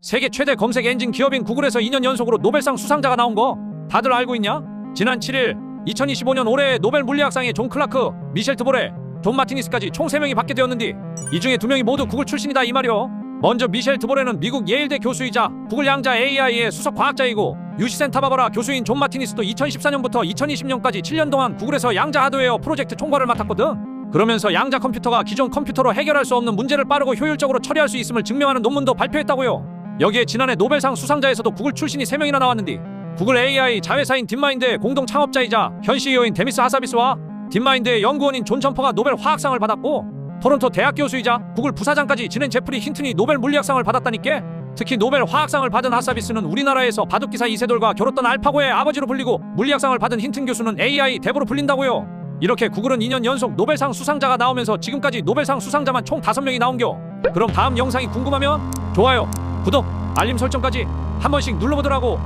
세계 최대 검색 엔진 기업인 구글에서 2년 연속으로 노벨상 수상자가 나온 거 다들 알고 있냐? 지난 7일 2025년 올해의 노벨 물리학상에 존 클라크, 미셸 트보레, 존 마티니스까지 총 3명이 받게 되었는데 이 중에 2명이 모두 구글 출신이다 이 말이요. 먼저 미셸 트보레는 미국 예일대 교수이자 구글 양자 AI의 수석 과학자이고 유시 센타 바바라 교수인 존 마티니스도 2014년부터 2020년까지 7년 동안 구글에서 양자 하드웨어 프로젝트 총괄을 맡았거든. 그러면서 양자 컴퓨터가 기존 컴퓨터로 해결할 수 없는 문제를 빠르고 효율적으로 처리할 수 있음을 증명하는 논문도 발표했다고요. 여기에 지난해 노벨상 수상자에서도 구글 출신이 3명이나 나왔는데 구글 AI 자회사인 딥마인드의 공동 창업자이자 현 CEO인 데미스 하사비스와 딥마인드의 연구원인 존 점퍼가 노벨 화학상을 받았고 토론토 대학 교수이자 구글 부사장까지 지낸 제프리 힌튼이 노벨 물리학상을 받았다니까 특히 노벨 화학상을 받은 하사비스는 우리나라에서 바둑기사 이세돌과 겨뤘던 알파고의 아버지로 불리고 물리학상을 받은 힌튼 교수는 AI 대부로 불린다고요. 이렇게 구글은 2년 연속 노벨상 수상자가 나오면서 지금까지 노벨상 수상자만 총 5명이 나온겨. 그럼 다음 영상이 궁금하면 좋아요 구독 알림 설정까지 한 번씩 눌러보더라고